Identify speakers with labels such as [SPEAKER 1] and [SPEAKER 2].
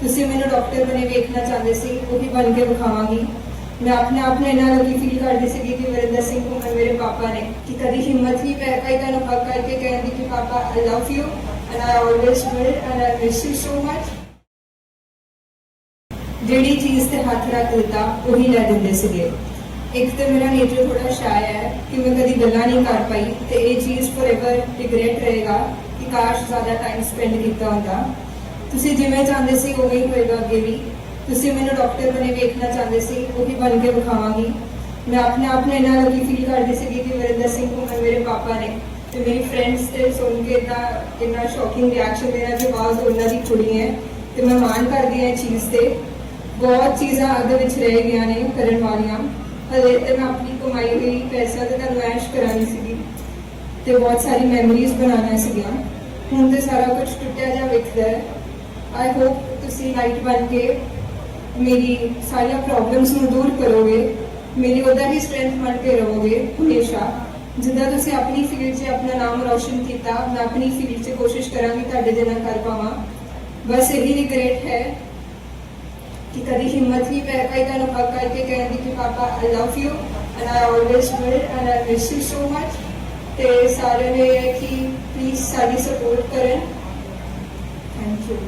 [SPEAKER 1] ਤੁਸੀਂ ਮੈਨੂੰ ਡਾਕਟਰ ਬਣੇ ਵੇਖਣਾ ਚਾਹੁੰਦੇ ਸੀ, ਉਹੀ ਬਣ ਕੇ ਵਿਖਾਵਾਂਗੀ। ਮੈਂ ਆਪਣੇ ਆਪ ਨੂੰ ਇੰਨਾ ਲੱਗੀ ਫੀਲ ਕਰਦੀ ਸੀਗੀ ਕਿ ਵਰਿੰਦਰ ਸਿੰਘ ਘੁੰਮਣ ਮੇਰੇ ਪਾਪਾ ਨੇ, ਕਿ ਕਦੀ ਹਿੰਮਤ ਹੀ ਪੈ ਪਾਈ ਤੁਹਾਨੂੰ ਹੱਕ ਕਰਕੇ ਕਹਿਣ ਕਿ ਪਾਪਾ I love you and I always will and I miss you so much ਜਿਹੜੀ ਚੀਜ਼ ਤੇ ਹੱਥ ਰੱਖ ਦਿੱਤਾ, ਉਹੀ ਲੈ ਦਿੰਦੇ ਸੀਗੇ। ਇੱਕ ਤੇ ਮੇਰਾ ਨੇਚਰ ਥੋੜਾ ਸ਼ਾਇ ਹੈ ਕਿ ਮੈਂ ਕਦੀ ਗੱਲਾਂ ਨਹੀਂ ਕਰ ਪਾਈ ਤੇ ਇਹ ਚੀਜ਼ ਫੋਰਐਵਰ ਰਿਗਰੈਟ ਰਹੇਗਾ ਕਿ ਕਾਸ਼ ਜ਼ਿਆਦਾ ਟਾਈਮ ਸਪੈਂਡ ਕੀਤਾ ਹੁੰਦਾ। ਤੁਸੀਂ ਜਿਵੇਂ ਚਾਹੁੰਦੇ ਸੀ ਉਵੇਂ ਹੀ ਹੋਏਗਾ ਅੱਗੇ ਵੀ। ਤੁਸੀਂ ਮੈਨੂੰ ਡਾਕਟਰ ਬਣੇ ਵੇਖਣਾ ਚਾਹੁੰਦੇ ਸੀ, ਉਹੀ ਬਣ ਕੇ ਵਿਖਾਵਾਂਗੀ। ਮੈਂ ਆਪਣੇ ਆਪ ਨੂੰ ਇੰਨਾ ਲੱਗੀ ਫੀਲ ਕਰਦੀ ਸੀਗੀ ਕਿ ਵਰਿੰਦਰ ਸਿੰਘ ਘੁੰਮਣ ਮੇਰੇ ਪਾਪਾ ਨੇ ਤੇ ਮੇਰੀ ਫਰੈਂਡਸ ਤੇ ਸੁਣ ਕੇ ਤਾਂ ਇੰਨਾ ਸ਼ੌਕਿੰਗ ਰਿਐਕਸ਼ਨ ਮੇਰਾ ਕਿ ਬਾਜ਼ ਉਹਨਾਂ ਦੀ ਕੁੜੀ ਹੈ। ਤੇ ਮੈਂ ਮਾਣ ਕਰਦੀ ਹਾਂ ਇਹ ਚੀਜ਼ ਤੇ। ਬਹੁਤ ਚੀਜ਼ਾਂ ਅੱਗੇ ਵਿੱਚ ਰਹਿ ਗਈਆਂ ਨੇ ਕਰਨ ਵਾਲੀਆਂ। ਹਲੇ ਤੇ ਮੈਂ ਆਪਣੀ ਕਮਾਈ ਹੋਈ ਪੈਸਾ ਤੇ ਤੁਹਾਨੂੰ ਐਸ਼ ਕਰਾਉਣੀ ਸੀਗੀ। ਤੇ ਬਹੁਤ ਸਾਰੀ ਮੈਮਰੀਜ਼ ਬਣਾਉਣੀਆਂ ਸੀਗੀਆਂ। ਹੁਣ ਤੇ ਸਾਰਾ ਕੁਝ ਟੁੱਟਿਆ ਜਾ ਵਿਖਦਾ ਹੈ। ਆਈ ਹੋਪ ਤੁਸੀਂ ਲਾਈਟ ਬਣ ਕੇ ਮੇਰੀ ਸਾਰੀਆਂ ਪ੍ਰੋਬਲਮਸ ਨੂੰ ਦੂਰ ਕਰੋਗੇ। ਮੇਰੀ ਉਹਦਾ ਹੀ ਸਟਰੈਂਥ ਬਣ ਕੇ ਰਹੋਗੇ ਹਮੇਸ਼ਾ। ਜਿੱਦਾਂ ਤੁਸੀਂ ਆਪਣੀ ਫੀਲਡ 'ਚ ਆਪਣਾ ਨਾਮ ਰੌਸ਼ਨ ਕੀਤਾ, ਮੈਂ ਆਪਣੀ ਫੀਲਡ 'ਚ ਕੋਸ਼ਿਸ਼ ਕਰਾਂਗੀ ਤੁਹਾਡੇ ਦੇ ਨਾਲ ਕਰ ਪਾਵਾਂ। ਬਸ ਇਹੀ ਰਿਗਰੇਟ ਹੈ ਕਿ ਕਦੀ ਹਿੰਮਤ ਹੀ ਪੈ ਪਾਈ ਤੁਹਾਨੂੰ ਹੱਕ ਕਰਕੇ ਕਹਿਣ ਦੀ ਕਿ ਪਾਪਾ I love you and I always will and I miss you so much ਤੇ ਸਾਰਿਆਂ ਨੇ ਇਹ ਹੈ ਕਿ ਪਲੀਜ਼ ਸਾਡੀ ਸਪੋਰਟ ਕਰਨ। Thank you